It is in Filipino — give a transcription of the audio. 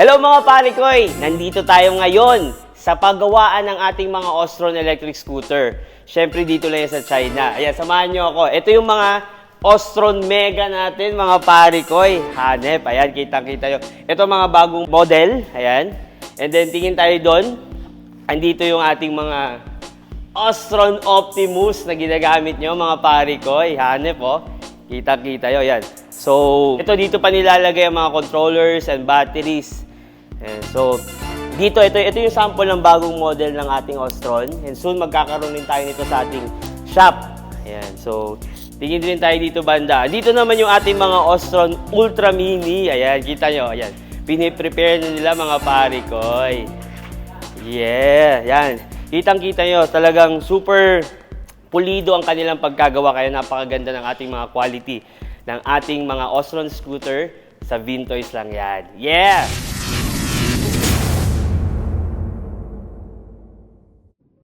Hello mga parikoy! Nandito tayo ngayon sa paggawaan ng ating mga Ostron electric scooter. Siyempre dito lang sa China. Ayan, samahan nyo ako. Ito yung mga Ostron Mega natin, mga parikoy. Hanep, ayan, kitang-kita yun. Ito mga bagong model, ayan. And then tingin tayo doon. Andito yung ating mga Ostron Optimus na ginagamit nyo, mga parikoy. Hanep, oh. Kita-kita yun, yan. So, ito dito pa nilalagay ang mga controllers and batteries. And so, dito, ito, ito yung sample ng bagong model ng ating Ostron. And soon, magkakaroon din tayo nito sa ating shop. Ayan, so, tingin din tayo dito banda. Dito naman yung ating mga Ostron Ultra Mini. Ayan, kita nyo, ayan. Piniprepare na nila mga parikoy. Yeah, yan. Kitang-kita nyo, talagang super pulido ang kanilang pagkagawa kaya napakaganda ng ating mga quality ng ating mga Osron scooter sa Vintoys lang yan. Yeah!